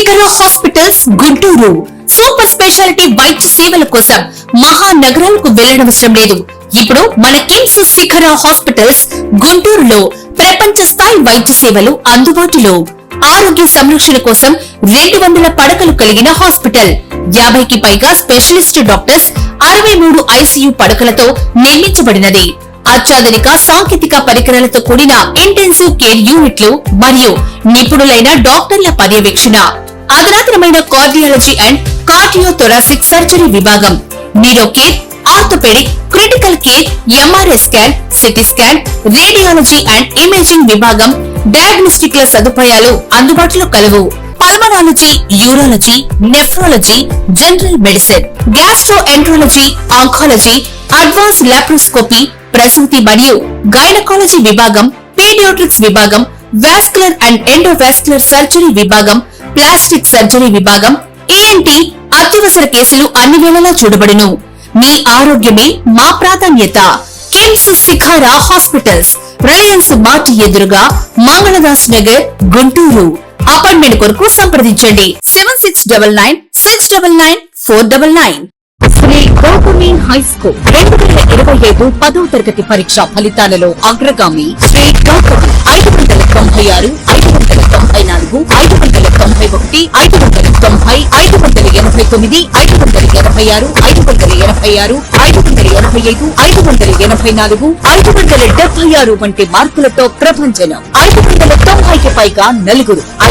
శిఖర hospitals Guntur. Super speciality వైద్య సేవల కోసం మహానగరాలకు వెళ్ళనవసరం లేదు. ఇప్పుడు మన కిమ్స్ శిఖర హాస్పిటల్స్ గుంటూరులో ప్రపంచ స్థాయి వైద్య సేవలు అందుబాటులో. ఆరోగ్య సంరక్షణ కోసం రెండు వందల పడకలు కలిగిన హాస్పిటల్. యాభైకి పైగా స్పెషలిస్ట్ డాక్టర్స్ అరవై మూడు ఐసీయూ పడకలతో నిర్మించబడినది. అత్యాధునిక సాంకేతిక పరికరాలతో కూడిన ఇంటెన్సివ్ కేర్ యూనిట్లు మరియు నిపుణులైన డాక్టర్ల పర్యవేక్షణ. అధునాతనమైన కార్డియాలజీ అండ్ కార్డియోథొరాసిక్ సర్జరీ విభాగం. Neuro care orthopaedic critical care MRI scan CT scan radiology and imaging విభాగం డయాగ్నోస్టిక్ల సదుపాయాలు అందుబాటులో కలవు. Pulmonology urology nephrology general medicine gastroenterology oncology advance laparoscopy ప్రసూతి మరియు గైనకాలజీ విభాగం పీడియోట్రిక్స్ విభాగం వాస్కులర్ అండ్ ఎండోవాస్కులర్ సర్జరీ విభాగం ప్లాస్టిక్ సర్జరీ విభాగం ఏఎన్టి అత్యవసర కేసులు అన్ని వేళలా చూడబడును. మీ ఆరోగ్యమే మా ప్రాధాన్యత. KIMS Shikhara hospitals Reliance mart ఎదురుగా మంగళదాస్ నగర్ గుంటూరు. అపాయింట్మెంట్ కొరకు సంప్రదించండి. Seven six double nine six double nine four double nine Gautami high school రెండు వేల ఇరవై ఐదు పదవ తరగతి పరీక్ష ఫలితాలలో అగ్రగామి శ్రీ డాక్టర్ ఐదు వందల తొంభై ఆరు ఐదు వందల తొంభై నాలుగు ఐదు వందల తొంభై ఒకటి ఐదు వందల తొంభై ఐదు వందల ఎనభై తొమ్మిది ఐదు వందల ఎనభై ఆరు ఐదు వందల ఎనభై ఆరు ఐదు వందల ఎనభై ఐదు ఐదు వందల ఎనభై నాలుగు ఐదు వందల డెబ్బై ఆరు వంటి మార్కులతో ప్రభంజనం ఐదు వందల తొంభైకి పైగా నలుగురు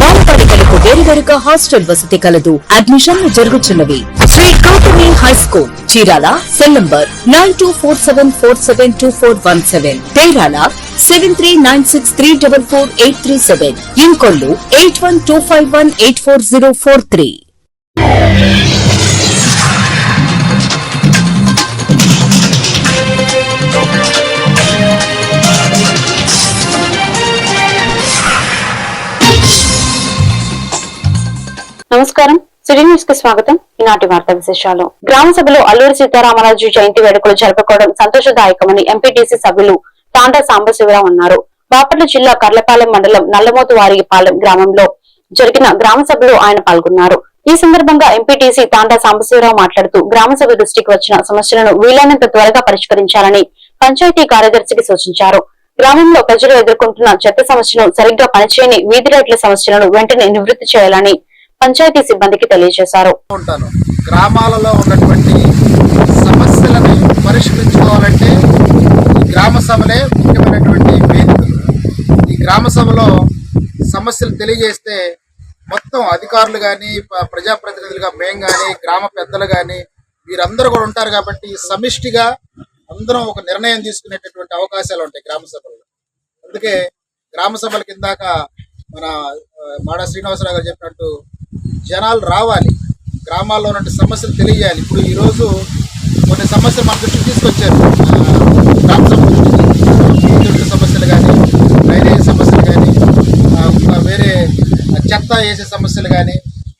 బాలబాలికలకు వేరువేరుగా హాస్టల్ వసతి కలదు. అడ్మిషన్లు జరుగుతున్నవి Shri Gautami high school Chirala cell number nine two four seven four seven two four one seven. Terala seven three nine six three double four eight three seven. Inkollu eight one two five one eight four zero four three. నమస్కారం. City న్యూస్కి స్వాగతం. ఈనాటి వార్తా విశేషాలు. గ్రామ సభలో అల్లూరి సీతారామరాజు జయంతి వేడుకలు జరుపుకోవడం సంతోషదాయకమని ఎంపీటీసీ సభ్యులు తాండా సాంబశివరావు అన్నారు. బాపట్ల జిల్లా కర్లపాలెం మండలం నల్లమోతు వారిపాలెం గ్రామంలో జరిగిన గ్రామ సభలో ఆయన పాల్గొన్నారు. ఈ సందర్భంగా ఎంపీటీసీ తాండా సాంబశివరావు మాట్లాడుతూ గ్రామ సభ దృష్టికి వచ్చిన సమస్యలను వీలైనంత త్వరగా పరిష్కరించాలని పంచాయతీ కార్యదర్శికి సూచించారు. గ్రామంలో ప్రజలు ఎదుర్కొంటున్న చెత్త సమస్యను సరిగ్గా పనిచేయని వీధి రైట్ల సమస్యలను వెంటనే నివృత్తి చేయాలని పంచాయతీ సిబ్బందికి తెలియజేశారు. ఉంటాను. గ్రామాలలో ఉన్నటువంటి సమస్యలను పరిష్కరించుకోవాలంటే ఈ గ్రామ సభలే ముఖ్యమైనటువంటి వేదికలు. ఈ గ్రామ సభలో సమస్యలు తెలియజేస్తే మొత్తం అధికారులు కానీ ప్రజాప్రతినిధులుగా మేము కానీ గ్రామ పెద్దలు కానీ వీరందరూ కూడా ఉంటారు కాబట్టి సమిష్టిగా అందరం ఒక నిర్ణయం తీసుకునేటటువంటి అవకాశాలు ఉంటాయి గ్రామ సభల్లో. అందుకే గ్రామ సభల కిందాక మన ఆ, మాడ శ్రీనివాసరావు గారు చెప్పినట్టు జనాలు రావాలి. గ్రామాల్లో ఉన్న సమస్యలు తెలియాలి. ఇప్పుడు ఈరోజు కొన్ని సమస్యలు మన దృష్టికి తీసుకొచ్చారు. గ్రామ సమస్యలు సమస్యలు కానీ డ్రైనేజ్ సమస్యలు కానీ వేరే చెత్త వేసే సమస్యలు కానీ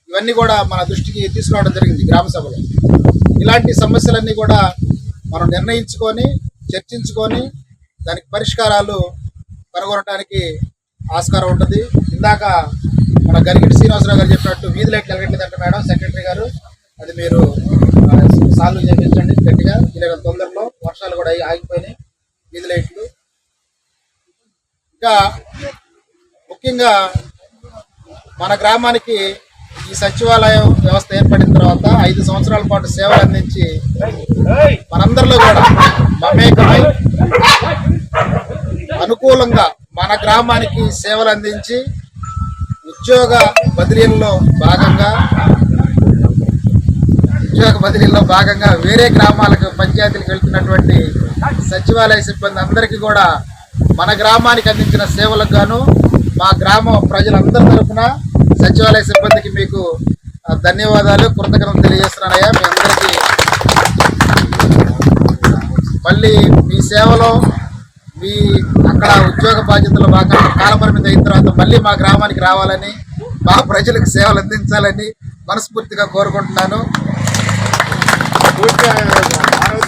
ఇవన్నీ కూడా మన దృష్టికి తీసుకురావడం జరిగింది గ్రామ సభలో. ఇలాంటి సమస్యలన్నీ కూడా మనం నిర్ణయించుకొని చర్చించుకొని దానికి పరిష్కారాలు కనుగొనడానికి ఆస్కారం ఉంటుంది. ఇందాక మన గరిగిడి శ్రీనివాసరావు గారు చెప్పినట్టు వీధి లైట్లు వెలగట్లేదంట మేడం సెక్రటరీ గారు. అది మీరు సాల్వ్ చేయించండి గట్టిగా. ఇరవై తొందరలో వర్షాలు కూడా ఆగిపోయినాయి. వీధి లైట్లు. ఇంకా ముఖ్యంగా మన గ్రామానికి ఈ సచివాలయం వ్యవస్థ ఏర్పడిన తర్వాత ఐదు సంవత్సరాల పాటు సేవలు అందించి మనందరిలో కూడా మమేకమై అనుకూలంగా మన గ్రామానికి సేవలు అందించి ఉద్యోగ బదిలీల్లో భాగంగా ఉద్యోగ బదిలీల్లో భాగంగా వేరే గ్రామాలకు పంచాయతీలకు వెళ్తున్నటువంటి సచివాలయ సిబ్బంది అందరికీ కూడా మన గ్రామానికి అందించిన సేవలకు గాను మా గ్రామ ప్రజలందరి తరఫున సచివాలయ సిబ్బందికి మీకు ధన్యవాదాలు కృతజ్ఞతలు తెలియజేస్తున్నానయ్యా. మీ అందరికీ మళ్ళీ మీ సేవలో మీ అక్కడ ఉద్యోగ బాధ్యతలు బాగా కాలపరిమితి అయిన తర్వాత మళ్ళీ మా గ్రామానికి రావాలని మా ప్రజలకు సేవలు అందించాలని మనస్ఫూర్తిగా కోరుకుంటున్నాను.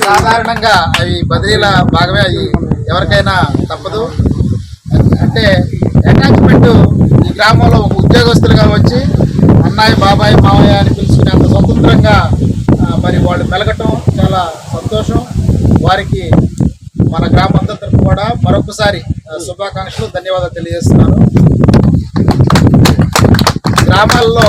సాధారణంగా అవి బదిలీల భాగమే అవి ఎవరికైనా తప్పదు. అంటే అటాచ్మెంట్ ఈ గ్రామంలో ఒక ఉద్యోగస్తులుగా వచ్చి అన్నాయి బాబాయ్ మావయ్య అని పిలుచుకునేంత స్వతంత్రంగా మరి వాళ్ళు మెలగటం చాలా సంతోషం. వారికి మన గ్రామంతా తరఫు కూడా మరొకసారి శుభాకాంక్షలు ధన్యవాదాలు తెలియజేస్తున్నాను. గ్రామాల్లో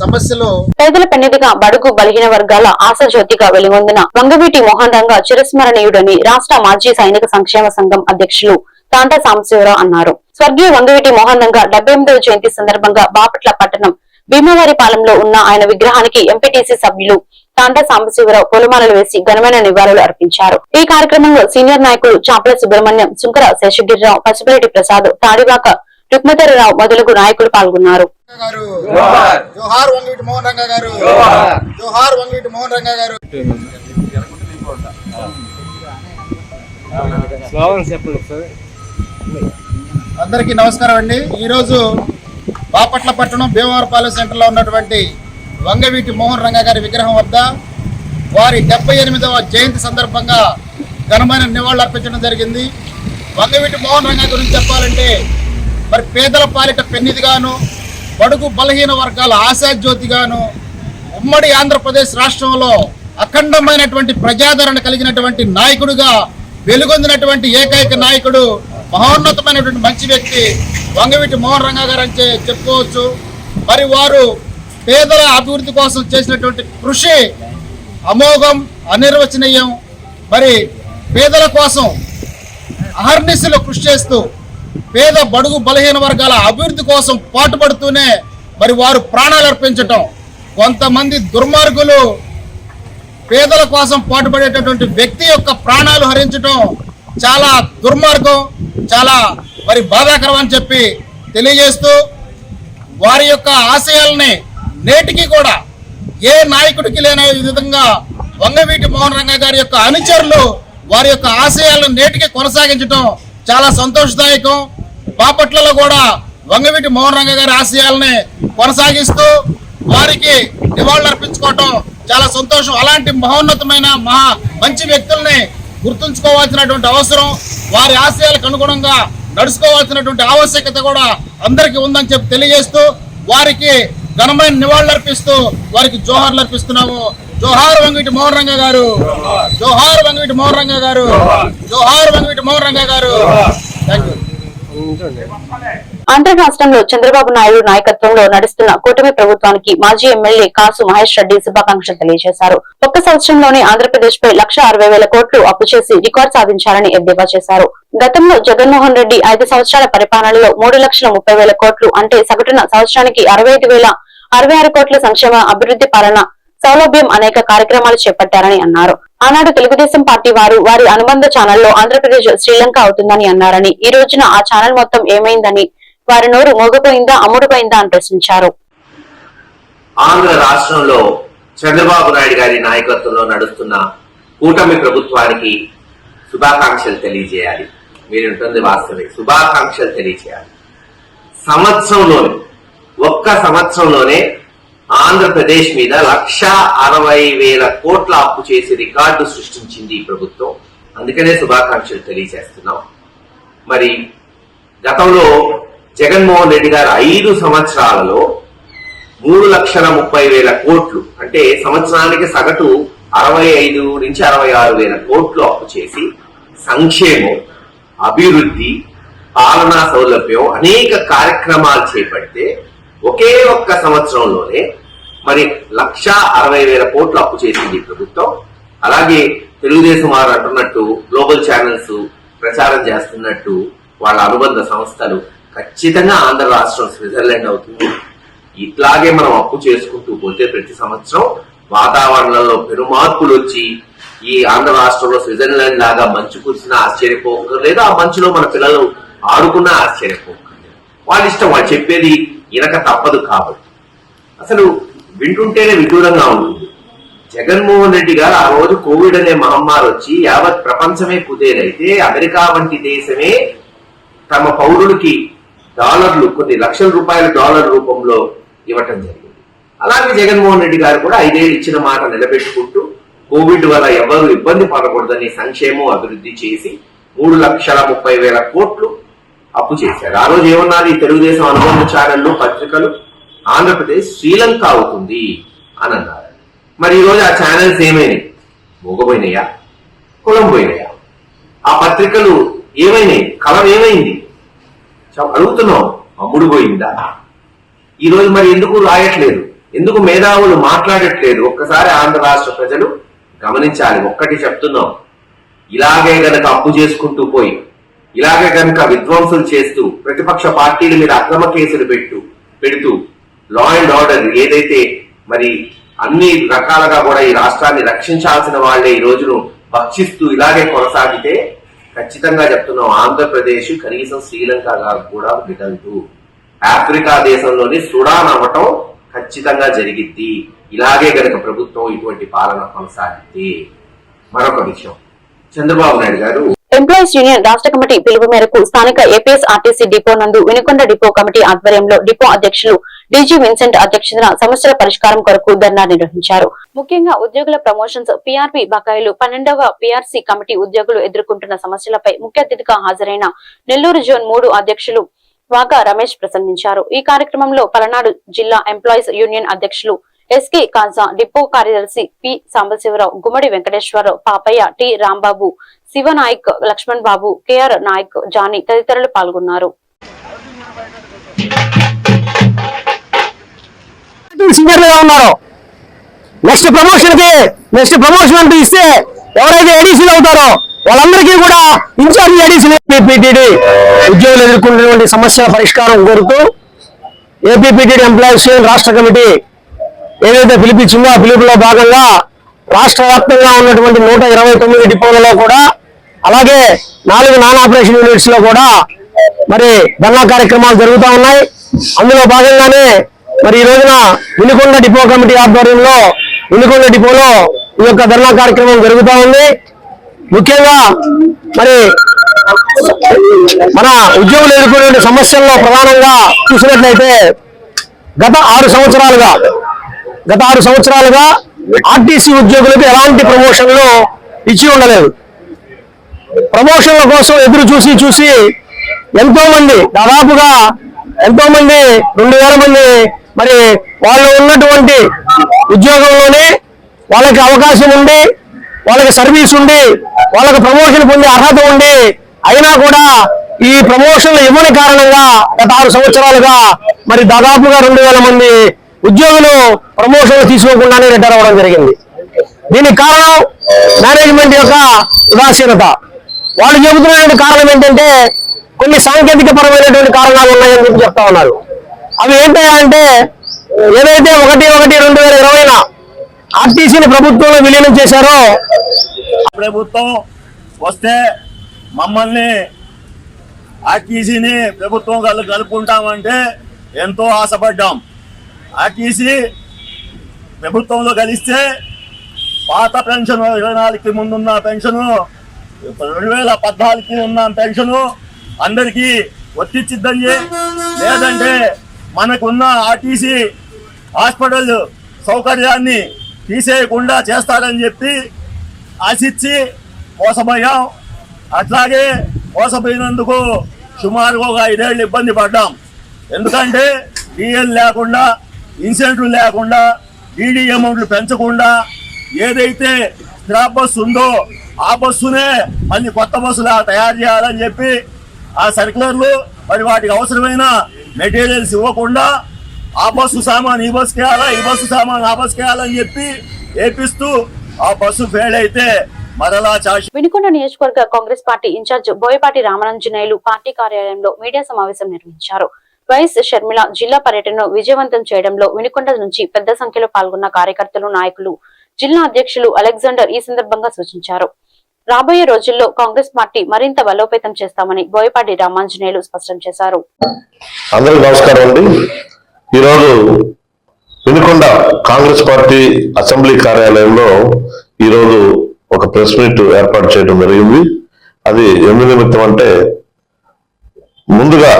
సమస్యలు పేదల పెన్నిదిగా బడుగు బలిగిన వర్గాల ఆశాజ్యోతిగా వెలుగొందిన వంగవీటి మోహన్ రంగ చిరస్మరణీయుడని రాష్ట్ర మాజీ సైనిక సంక్షేమ సంఘం అధ్యక్షులు తాంటా సాంబశివరావు అన్నారు. స్వర్గీయ వంగవీటి మోహన్ రంగ డెబ్బై ఎనిమిదవ జయంతి సందర్భంగా బాపట్ల పట్టణం భీమవారిపాలెంలో ఉన్న ఆయన విగ్రహానికి ఎంపీటీసీ సభ్యులు తాంటా సాంబశివరావు పొలమాలలు వేసి ఘనమైన నివాళులు అర్పించారు. ఈ కార్యక్రమంలో సీనియర్ నాయకులు చాపల సుబ్రహ్మణ్యం సుంకర శేషగిరిరావు పసుపురెడ్డి ప్రసాద్ తాడివాక రుక్మధరరావు మొదలగు నాయకులు పాల్గొన్నారు. గారు జోహార్. వంగవీటి మోహన్ రంగా గారు. జోహార్. వంగవీటి మోహన్ రంగా గారు. స్లోగన్ చెప్పండి సార్ అందరికీ నమస్కారం అండి. ఈరోజు బాపట్ల పట్టణం భీమవరపాలెం సెంటర్లో ఉన్నటువంటి వంగవీటి మోహన్ రంగా గారి విగ్రహం వద్ద వారి డెబ్బై ఎనిమిదవ జయంతి సందర్భంగా ఘనమైన నివాళులు అర్పించడం జరిగింది. వంగవీటి మోహన్ రంగా గురించి చెప్పాలంటే మరి పేదల పాలిట పెన్నిదిగాను బడుగు బలహీన వర్గాల ఆశాజ్యోతిగాను ఉమ్మడి ఆంధ్రప్రదేశ్ రాష్ట్రంలో అఖండమైనటువంటి ప్రజాదరణ కలిగినటువంటి నాయకుడిగా వెలుగొందినటువంటి ఏకైక నాయకుడు మహోన్నతమైనటువంటి మంచి వ్యక్తి వంగవీటి మోహన్ రంగా గారు అని చెప్పుకోవచ్చు. మరి వారు పేదల అభివృద్ధి కోసం చేసినటువంటి కృషి అమోఘం అనిర్వచనీయం. మరి పేదల కోసం అహర్నిశలు కృషి చేస్తూ పేద బడుగు బలహీన వర్గాల అభివృద్ధి కోసం పాటుపడుతూనే మరి వారు ప్రాణాలు అర్పించటం. కొంతమంది దుర్మార్గులు పేదల కోసం పాటుపడేటటువంటి వ్యక్తి యొక్క ప్రాణాలు హరించటం చాలా దుర్మార్గం చాలా మరి బాధాకరం అని చెప్పి తెలియజేస్తూ వారి యొక్క ఆశయాల్ని నేటికి కూడా ఏ నాయకుడికి లేని విధంగా వంగవీటి మోహన్ రంగ గారి యొక్క అనుచరులు వారి యొక్క ఆశయాలను నేటికి కొనసాగించడం చాలా సంతోషదాయకం. బాపట్లలో కూడా వంగవీటి మోహన్ రంగ గారి ఆశయాలని కొనసాగిస్తూ వారికి నివాళులర్పించుకోవటం చాలా సంతోషం. అలాంటి మహోన్నతమైన మహా మంచి వ్యక్తుల్ని గుర్తుంచుకోవాల్సినటువంటి అవసరం వారి ఆశయాలకు అనుగుణంగా నడుచుకోవాల్సినటువంటి ఆవశ్యకత కూడా అందరికీ ఉందని చెప్పి తెలియజేస్తూ వారికి ఘనమైన నివాళులర్పిస్తూ వారికి జోహార్లు అర్పిస్తున్నాము జోహార్ వంగిటి మోహన్ గారు. జోహార్ వంగిటి మోహన్ గారు. జోహార్ వంగిటి మోహన్ గారు. థ్యాంక్ యూ ఆంధ్ర రాష్ట్రంలో చంద్రబాబు నాయుడు నాయకత్వంలో నడుస్తున్న కూటమి ప్రభుత్వానికి మాజీ ఎమ్మెల్యే కాసు మహేష్ రెడ్డి శుభాకాంక్షలు తెలియజేశారు. ఒక్క సంవత్సరంలోనే ఆంధ్రప్రదేశ్ పై లక్ష అరవై వేల కోట్లు అప్పు చేసి రికార్డు సాధించాలని ఎద్దేవా చేశారు. గతంలో జగన్మోహన్ రెడ్డి ఐదు సంవత్సరాల పరిపాలనలో మూడు లక్షల ముప్పై వేల కోట్లు అంటే సగటున సంవత్సరానికి అరవై ఐదు వేల అరవై ఆరు కోట్ల సంక్షేమ అభివృద్ధి పాలన సౌలభ్యం అనేక కార్యక్రమాలు చేపట్టారని అన్నారు. ఆనాడు తెలుగుదేశం పార్టీ వారు వారి అనుబంధ ఛానల్లో ఆంధ్రప్రదేశ్ శ్రీలంక అవుతుందని అన్నారని ఈ రోజున ఆ ఛానల్ మొత్తం ఏమైందని వారి నోరు మోగపోయిందా అమ్ముడుపోయిందా అని ప్రశ్నించారు. ఆంధ్ర రాష్ట్రంలో చంద్రబాబు నాయుడు గారి నాయకత్వంలో నడుస్తున్న కూటమి ప్రభుత్వానికి శుభాకాంక్షలు తెలియజేయాలి. మీరుంటుంది వాస్తవే శుభాకాంక్షలు తెలియజేయాలి. సంవత్సరంలోనే ఒక్క సంవత్సరంలోనే ఆంధ్రప్రదేశ్ మీద లక్ష అరవై వేల కోట్ల అప్పు చేసి రికార్డు సృష్టించింది ఈ ప్రభుత్వం. అందుకనే శుభాకాంక్షలు తెలియజేస్తున్నాం. మరి గతంలో జగన్మోహన్ రెడ్డి గారు ఐదు సంవత్సరాలలో మూడు లక్షల ముప్పై వేల కోట్లు అంటే సంవత్సరానికి సగటు అరవై ఐదు నుంచి అరవై ఆరు వేల కోట్లు అప్పు చేసి సంక్షేమం అభివృద్ధి పాలనా సౌలభ్యం అనేక కార్యక్రమాలు చేపడితే ఒకే ఒక్క సంవత్సరంలోనే మరి లక్ష అరవై వేల కోట్లు అప్పు చేసింది ప్రభుత్వం. అలాగే తెలుగుదేశం వారు అంటున్నట్టు గ్లోబల్ ఛానల్స్ ప్రచారం చేస్తున్నట్టు వాళ్ళ అనుబంధ సంస్థలు ఖచ్చితంగా ఆంధ్ర రాష్ట్రం స్విట్జర్లాండ్ అవుతుంది. ఇట్లాగే మనం అప్పు చేసుకుంటూ పోతే ప్రతి సంవత్సరం వాతావరణంలో పెను మార్పులు వచ్చి ఈ ఆంధ్ర రాష్ట్రంలో స్విట్జర్లాండ్ లాగా మంచు కురిసినా ఆశ్చర్యపోకర్లేదు ఆ మంచులో మన పిల్లలు ఆడుకున్నా ఆశ్చర్యపోకర్లేదు వాళ్ళ ఇష్టం వాళ్ళు చెప్పేది ఇనక తప్పదు కాబట్టి. అసలు వింటుంటేనే విదూరంగా ఉంటుంది. జగన్మోహన్ రెడ్డి గారు ఆ రోజు కోవిడ్ అనే మహమ్మారి వచ్చి యావత్ ప్రపంచమే కుదేలైతే అమెరికా వంటి దేశమే తమ పౌరులకి డాలర్లు కొన్ని లక్షల రూపాయల డాలర్ రూపంలో ఇవ్వటం జరిగింది. అలాగే జగన్మోహన్ రెడ్డి గారు కూడా ఐదేళ్ళు ఇచ్చిన మాట నిలబెట్టుకుంటూ కోవిడ్ వల్ల ఎవరు ఇబ్బంది పడకూడదని సంక్షేమం అభివృద్ధి చేసి మూడు లక్షల ముప్పై వేల కోట్లు అప్పు చేశారు. ఆ రోజు ఏమన్నారు ఈ తెలుగుదేశం అనుబంధ ఛానళ్ళు పత్రికలు ఆంధ్రప్రదేశ్ శ్రీలంక అవుతుంది అని అన్నారు. మరి ఈరోజు ఆ ఛానల్స్ ఏమైనాయి? మూగపోయినాయా కులం పోయినాయా? ఆ పత్రికలు ఏమైనాయి? కలం ఏమైంది? చ- అడుగుతున్నాం. అమ్ముడు పోయిందా? ఈరోజు మరి ఎందుకు రాయట్లేదు? ఎందుకు మేధావులు మాట్లాడట్లేదు? ఒక్కసారి ఆంధ్ర రాష్ట్ర ప్రజలు గమనించాలి. ఒక్కటి చెప్తున్నాం. ఇలాగే గనక అప్పు చేసుకుంటూ పోయి ఇలాగే కనుక విధ్వంసం చేస్తూ ప్రతిపక్ష పార్టీల మీద అక్రమ కేసులు పెట్టు పెడుతూ లా అండ్ ఆర్డర్ ఏదైతే మరి అన్ని రకాలుగా కూడా ఈ రాష్ట్రాన్ని రక్షించాల్సిన వాళ్ళే ఈ రోజును భక్షిస్తూ ఇలాగే కొనసాగితే ఖచ్చితంగా చెప్తున్నాం ఆంధ్రప్రదేశ్ కనీసం శ్రీలంకగా కూడా విడదు ఆఫ్రికా దేశంలోని సుడాన్ అవ్వటం ఖచ్చితంగా జరిగిద్ది. ఇలాగే గనక ప్రభుత్వం ఇటువంటి పాలన కొనసాగితే మరొక విషయం. చంద్రబాబు నాయుడు గారు ఎంప్లాయీస్ యూనియన్ రాష్ట్ర కమిటీ పిలుపు మేరకు స్థానిక ఏపీఎస్ ఆర్టీసీ డిపో నందు వినుకొండ డిపో కమిటీ ఆధ్వర్యంలో డిపో అధ్యక్షులు డీజీ విన్సెంట్ అధ్యక్షతన సమస్యల పరిష్కారం కొరకు ధర్నా నిర్వహించారు. ముఖ్యంగా ఉద్యోగుల ప్రమోషన్స్ పీఆర్పీ బకాయిలు పన్నెండవ పీఆర్సీ కమిటీ ఉద్యోగులు ఎదుర్కొంటున్న సమస్యలపై ముఖ్య అతిథిగా హాజరైన నెల్లూరు జోన్ మూడు అధ్యక్షులు వాగా రమేష్ ప్రసంగించారు. ఈ కార్యక్రమంలో పలనాడు జిల్లా ఎంప్లాయీస్ యూనియన్ అధ్యక్షులు ఎస్కే కాజా డిపో కార్యదర్శి P Sambasivarao Gummadi Venkateswararao Papaiah T. Rambabu Shiva Naik Lakshman Babu KR Naik Johnny తదితరులు పాల్గొన్నారు. ఉన్నారు. నెక్స్ట్ ప్రమోషన్కి నెక్స్ట్ ప్రమోషన్ అంటూ ఇస్తే ఎవరైతే ఎడిసీలు అవుతారో వాళ్ళందరికీ కూడా ఇన్ఛార్జ్ ఎడిషన్ ఏపీపీటీడీ ఉద్యోగులు ఎదుర్కొంటున్నటువంటి సమస్యల పరిష్కారం కోరుతూ ఏపీపీటీడీ ఎంప్లాయీస్ యూనియన్ రాష్ట్ర కమిటీ ఏదైతే పిలిపించిందో ఆ పిలుపులో భాగంగా రాష్ట్ర వ్యాప్తంగా ఉన్నటువంటి నూట ఇరవై తొమ్మిది డిపోలలో కూడా అలాగే నాలుగు నాన్ ఆపరేషన్ యూనిట్స్లో కూడా మరి ధర్నా కార్యక్రమాలు జరుగుతూ ఉన్నాయి. అందులో భాగంగానే మరి ఈ రోజున వినుకొండ డిపో కమిటీ ఆధ్వర్యంలో వినుకొండ డిపోలో ఈ యొక్క ధర్నా కార్యక్రమం జరుగుతూ ఉంది. ముఖ్యంగా మరి మన ఉద్యోగులు ఎదుర్కొనే సమస్యల్లో ప్రధానంగా చూసినట్లయితే గత ఆరు సంవత్సరాలుగా గత ఆరు సంవత్సరాలుగా ఆర్టీసీ ఉద్యోగులకు ఎలాంటి ప్రమోషన్లు ఇచ్చి ఉండలేదు. ప్రమోషన్ల కోసం ఎదురు చూసి చూసి ఎంతో మంది దాదాపుగా ఎంతో మంది రెండు వేల మంది మరి వాళ్ళు ఉన్నటువంటి ఉద్యోగంలోనే వాళ్ళకి అవకాశం ఉండి వాళ్ళకి సర్వీస్ ఉండి వాళ్ళకి ప్రమోషన్ పొందే అర్హత ఉండి అయినా కూడా ఈ ప్రమోషన్లు ఇవ్వని కారణంగా గత ఆరు సంవత్సరాలుగా మరి దాదాపుగా రెండు వేల మంది ఉద్యోగులు ప్రమోషన్లు తీసుకోకుండానే రిటైర్ అవ్వడం జరిగింది. దీనికి కారణం మేనేజ్మెంట్ యొక్క ఉదాసీనత. వాళ్ళు చెబుతున్నటువంటి కారణం ఏంటంటే కొన్ని సాంకేతిక పరమైనటువంటి కారణాలు ఉన్నాయని చెప్పి చెప్తా ఉన్నారు. అవి ఏంటంటే ఏదైతే ఒకటి ఒకటి రెండు వేల ఇరవైన ఆర్టీసీని ప్రభుత్వంలో విలీనం చేశారో ప్రభుత్వం వస్తే మమ్మల్ని ఆర్టీసీని ప్రభుత్వం కలుపుకుంటామంటే ఎంతో ఆశపడ్డాం. ఆర్టీసీ ప్రభుత్వంలో కలిస్తే పాత పెన్షన్ ఇరవై నాలుగుకి ముందున్న పెన్షను రెండు వేల పద్నాలుగుకి ఉన్న పెన్షను అందరికీ వర్తించిద్దని లేదంటే మనకున్న ఆర్టీసీ హాస్పిటల్ సౌకర్యాన్ని తీసేయకుండా చేస్తారని చెప్పి ఆశించి మోసపోయాం. అట్లాగే మోసపోయినందుకు సుమారు ఒక ఐదేళ్ళు ఇబ్బంది పడ్డాం. ఎందుకంటే డిఎల్ లేకుండా ఇన్సెంటివ్ లేకుండా డీడీ అమౌంట్లు పెంచకుండా ఏదైతే స్క్రాప్ బస్సు ఉందో ఆ బస్సునే మళ్ళీ కొత్త బస్సులా తయారు చేయాలని చెప్పి ఆ సర్క్యులర్లు మరి వాటికి అవసరమైన మెటీరియల్స్ ఇవ్వకుండా ఆ బస్సు సామాన్ ఈ బస్సుకి వేయాలా ఈ బస్సు సామాన్ ఆ బస్సుకి వేయాలని చెప్పి ఏపిస్తూ ఆ బస్సు ఫెయిల్ అయితే మరలా చార్జ్ వినుకొండ నియోజకవర్గ Congress party incharge Boyapati Ramanjaneyulu party కార్యాలయంలో మీడియా సమావేశం నిర్వహించారు. వైఎస్ షర్మిల జిల్లా పర్యటనను విజయవంతం చేయడంలో వినుకొండ నుంచి పెద్ద సంఖ్యలో పాల్గొన్న కార్యకర్తలు నాయకులు జిల్లా అధ్యక్షులు అలెగ్జాండర్ ఈ సందర్భంగా సూచించారు. రాబోయే రోజుల్లో కాంగ్రెస్ పార్టీ మరింత బలోపేతం చేస్తామని బోయపాటి రామాంజనేయులు స్పష్టం చేశారు. అందరికీ నమస్కారం అండి. ఈరోజు వినుకొండ కాంగ్రెస్ పార్టీ అసెంబ్లీ కార్యాలయంలో ఈరోజు ఒక ప్రెస్ మీట్ ఏర్పాటు చేయడం జరిగింది. అది ఎందు నిమిత్తం అంటే ముందుగా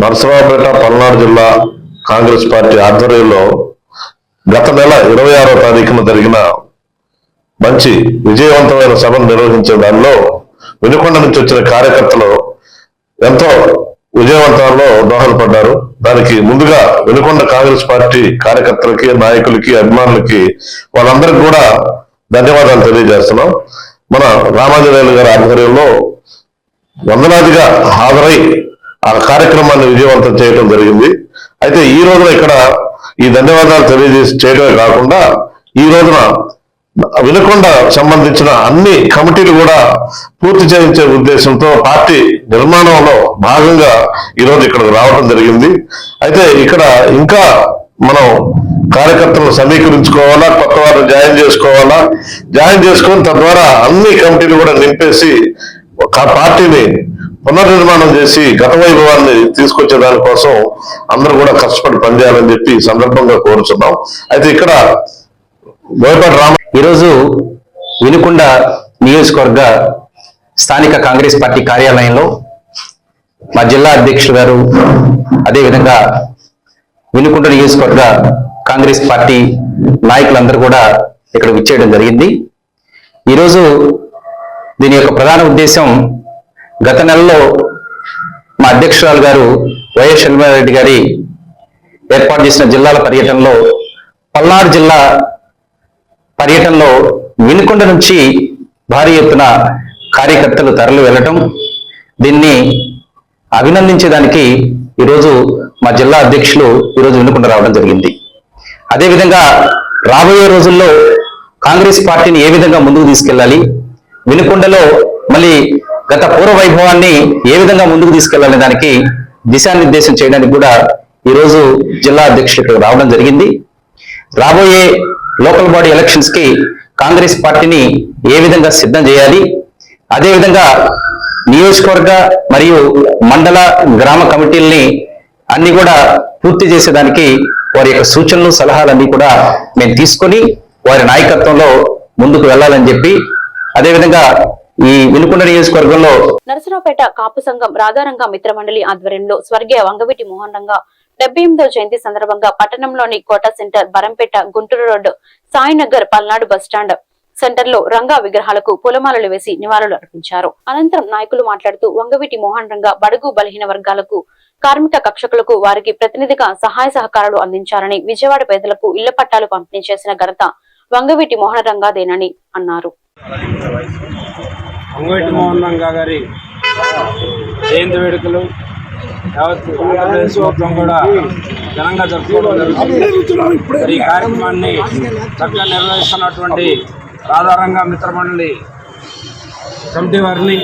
నరసరావుపేట పల్నాడు జిల్లా కాంగ్రెస్ పార్టీ ఆధ్వర్యంలో గత నెల ఇరవై ఆరో తారీఖున జరిగిన మంచి విజయవంతమైన సభను నిర్వహించే దానిలో వెనుకొండ నుంచి వచ్చిన కార్యకర్తలు ఎంతో విజయవంతంలో దోహదపడ్డారు. దానికి ముందుగా వెనుకొండ కాంగ్రెస్ పార్టీ కార్యకర్తలకి నాయకులకి అభిమానులకి వాళ్ళందరికీ కూడా ధన్యవాదాలు తెలియజేస్తున్నాం. మన రామాంజనేయులు గారి ఆధ్వర్యంలో వందలాదిగా హాజరై ఆ కార్యక్రమాన్ని విజయవంతం చేయడం జరిగింది. అయితే ఈ రోజున ఇక్కడ ఈ ధన్యవాదాలు తెలియజేసి చేయడమే కాకుండా ఈ రోజున వినకొండ సంబంధించిన అన్ని కమిటీలు కూడా పూర్తి చేయించే ఉద్దేశంతో పార్టీ నిర్మాణంలో భాగంగా ఈ రోజు ఇక్కడికి రావడం జరిగింది. అయితే ఇక్కడ ఇంకా మనం కార్యకర్తలను సమీకరించుకోవాలా కొత్త వారు జాయిన్ చేసుకోవాలా? జాయిన్ చేసుకొని తద్వారా అన్ని కమిటీలు కూడా నింపేసి ఒక పార్టీని పునర్నిర్మాణం చేసి గత వైభవాన్ని తీసుకొచ్చే దానికోసం అందరూ కూడా కష్టపడి పనిచేయాలని చెప్పి సందర్భంగా కోరుచున్నాం. అయితే ఇక్కడ బోయపాటి రామ ఈరోజు వినుకొండ నియోజకవర్గ స్థానిక కాంగ్రెస్ పార్టీ కార్యాలయంలో మా జిల్లా అధ్యక్షులు గారు అదేవిధంగా వినుకొండ నియోజకవర్గ కాంగ్రెస్ పార్టీ నాయకులందరూ కూడా ఇక్కడ విచ్చేయడం జరిగింది. ఈరోజు దీని యొక్క ప్రధాన ఉద్దేశం గత నెలలో మా అధ్యక్షురాలు గారు వైఎస్ షణ్మారెడ్డి గారి ఏర్పాటు చేసిన జిల్లాల పర్యటనలో పల్నాడు జిల్లా పర్యటనలో వినుకొండ నుంచి భారీ ఎత్తున కార్యకర్తలు తరలి వెళ్ళటం దీన్ని అభినందించేదానికి ఈరోజు మా జిల్లా అధ్యక్షులు ఈరోజు వినుకొండ రావడం జరిగింది. అదేవిధంగా రాబోయే రోజుల్లో కాంగ్రెస్ పార్టీని ఏ విధంగా ముందుకు తీసుకెళ్ళాలి? వినుకొండలో మళ్ళీ గత పూర్వ వైభవాన్ని ఏ విధంగా ముందుకు తీసుకెళ్ళాలనే దానికి దిశానిర్దేశం చేయడానికి కూడా ఈరోజు జిల్లా అధ్యక్షులు ఇక్కడ రావడం జరిగింది. రాబోయే లోకల్ బాడీ ఎలక్షన్స్కి కాంగ్రెస్ పార్టీని ఏ విధంగా సిద్ధం చేయాలి? అదేవిధంగా నియోజకవర్గ మరియు మండల గ్రామ కమిటీల్ని అన్ని కూడా పూర్తి చేసేదానికి వారి యొక్క సూచనలు సలహాలన్నీ కూడా మేము తీసుకొని వారి నాయకత్వంలో ముందుకు వెళ్ళాలని చెప్పి అదేవిధంగా ఈ వెనుకొండ నియోజకవర్గంలో నరసరావుపేట కాపు సంఘం రాధారంగ మిత్ర మండలి ఆధ్వర్యంలో స్వర్గీయ వంగవీటి మోహన్ రంగ డెబ్బై ఎనిమిదవ జయంతి సందర్భంగా పట్టణంలోని Kota centre Barampeta Guntur road Sainagar Palnadu bus stand సెంటర్లో రంగా విగ్రహాలకు పూలమాలలు వేసి నివాళులు అర్పించారు. అనంతరం నాయకులు మాట్లాడుతూ వంగవీటి మోహన్ రంగ బడుగు బలహీన వర్గాలకు కార్మిక కక్షకులకు వారికి ప్రతినిధిగా సహాయ సహకారాలు అందించారని విజయవాడ పేదలకు ఇళ్ళ పట్టాలు పంపిణీ చేసిన ఘనత వంగవీటి మోహన రంగాదేనని అన్నారు. అంగవేటి మోహన్ రంగా గారి జయంతి వేడుకలు యావత్ ఆంధ్రప్రదేశ్ మొత్తం కూడా ఘనంగా జరుపుకోవడం జరుగుతుంది. ఈ కార్యక్రమాన్ని చక్కగా నిర్వహిస్తున్నటువంటి రాధారంగ మిత్రమండలి కమిటీ వారిని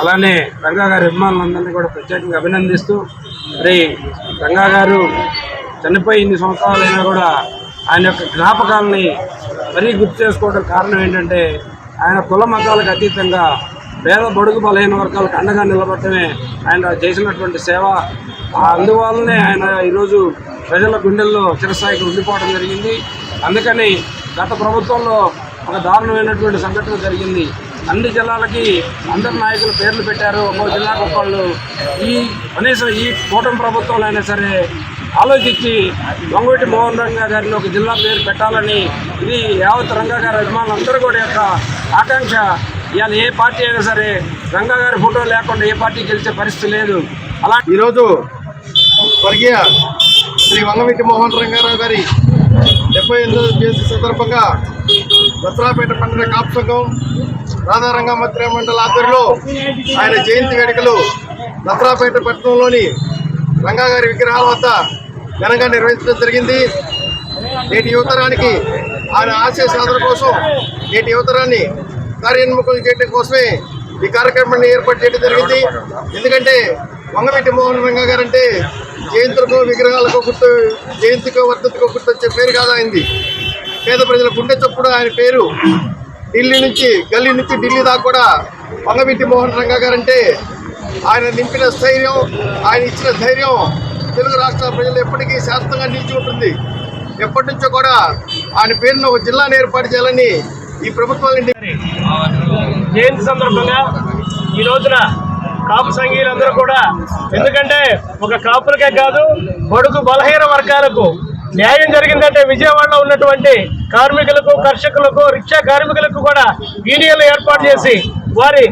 అలానే రంగా గారి అభిమానులందరినీ కూడా ప్రత్యేకంగా అభినందిస్తూ మరి రంగా గారు చనిపోయి ఇన్ని సంవత్సరాలైనా కూడా ఆయన యొక్క జ్ఞాపకాలని మరీ గుర్తు చేసుకోవడం కారణం ఏంటంటే ఆయన కుల మతాలకు అతీతంగా పేద బడుగు బలహీన వర్గాలకు అండగా నిలబడటమే ఆయన చేసినటువంటి సేవ. ఆ అందువల్లనే ఆయన ఈరోజు ప్రజల గుండెల్లో చిరస్థాయికి ఉండిపోవడం జరిగింది. అందుకని గత ప్రభుత్వంలో ఒక దారుణమైనటువంటి సంఘటన జరిగింది. అన్ని జిల్లాలకి అందరి నాయకులు పేర్లు పెట్టారు. ఒక్కో జిల్లాకు ఒక్కళ్ళు. ఈ కనీసం ఈ కూటమి ప్రభుత్వంలో అయినా సరే ఆలోచించి వంగవీటి మోహన్ రంగా గారిని ఒక జిల్లా పేరు పెట్టాలని ఇది యావత్ రంగా గారి అభిమానులందరూ కూడా యొక్క ఆకాంక్ష. ఇవాళ ఏ పార్టీ అయినా సరే రంగా గారి ఫోటో లేకుండా ఏ పార్టీ గెలిచే పరిస్థితి లేదు. అలా ఈరోజు స్వర్గీయ శ్రీ వంగవీటి మోహన్ రంగారావు గారి డెబ్బై ఎనిమిదో జయంతి సందర్భంగా దసరాపేట పండుగ కాపు సంఘం రాధారంగా మంత్రి మండల ఆధ్వర్యంలో ఆయన జయంతి వేడుకలు దసరాపేట పట్టణంలోని రంగా గారి విగ్రహాల వద్ద ఘనంగా నిర్వహించడం జరిగింది. నేటి యువతరానికి ఆయన ఆశయ సాధన కోసం నేటి యువతరాన్ని కార్యోన్ముఖం చేయడం కోసమే ఈ కార్యక్రమాన్ని ఏర్పాటు చేయడం జరిగింది. ఎందుకంటే వంగవీటి మోహన్ రంగా గారు అంటే జయంతులకు విగ్రహాలకు గుర్తు జయంతికో వర్ధతికో గుర్తొచ్చే పేరు కాదు ఆయనది. పేద ప్రజల గుండె చొప్పుడు ఆయన పేరు ఢిల్లీ నుంచి గల్లీ నుంచి ఢిల్లీ దాకా కూడా వంగవీటి మోహన్ రంగా గారు అంటే ఆయన నింపిన స్థైర్యం ఆయన ఇచ్చిన ధైర్యం తెలుగు రాష్ట్ర ప్రజలు ఎప్పటికీ శాశ్వతంగా నిలిచి ఉంటుంది. ఎప్పటి నుంచో కూడా ఆయన పేరును ఒక జిల్లాను ఏర్పాటు చేయాలని ఈ ప్రభుత్వాన్ని జయంతి సందర్భంగా ఈ రోజున కాపు సంఘీయులందరూ కూడా ఎందుకంటే ఒక కాపులకే కాదు బడుగు బలహీన వర్గాలకు న్యాయం జరిగిందంటే విజయవాడలో ఉన్నటువంటి కార్మికులకు కర్షకులకు రిక్షా కార్మికులకు కూడా యూనియన్లు ఏర్పాటు చేసి వారి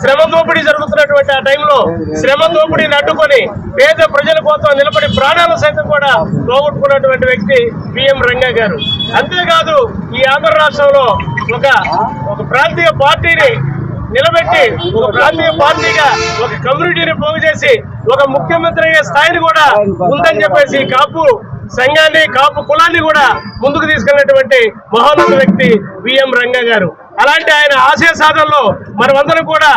శ్రమ దోపిడీ జరుగుతున్నటువంటి ఆ టైంలో శ్రమ దోపిడీని అడ్డుకొని పేద ప్రజల కోసం నిలబడి ప్రాణాలు సైతం కూడా పోగొట్టుకున్నటువంటి వ్యక్తి పిఎం రంగా గారు. అంతేకాదు ఈ ఆంధ్ర రాష్ట్రంలో ఒక ఒక ప్రాంతీయ పార్టీని నిలబెట్టి ఒక ప్రాంతీయ పార్టీగా ఒక కమ్యూనిటీని పోగు చేసి ఒక ముఖ్యమంత్రి అయ్యే స్థాయిని కూడా ఉందని చెప్పేసి కాపు సంఘాన్ని కాపు కులాన్ని కూడా ముందుకు తీసుకెళ్ళినటువంటి మహోన్నత వ్యక్తి విఎం రంగా గారు. అలాంటి ఆయన ఆశయ సాధనలో మనమందరం కూడా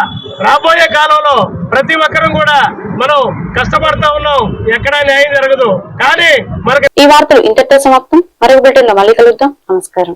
రాబోయే కాలంలో ప్రతి ఒక్కరం కూడా మనం కష్టపడతా ఉన్నాం. ఎక్కడా న్యాయం జరగదు. కానీ మనకి ఈ వార్తలు ఇంతటితో సమాప్తం. మరొక బిల్టన్ మళ్ళీ కలుద్దాం. నమస్కారం.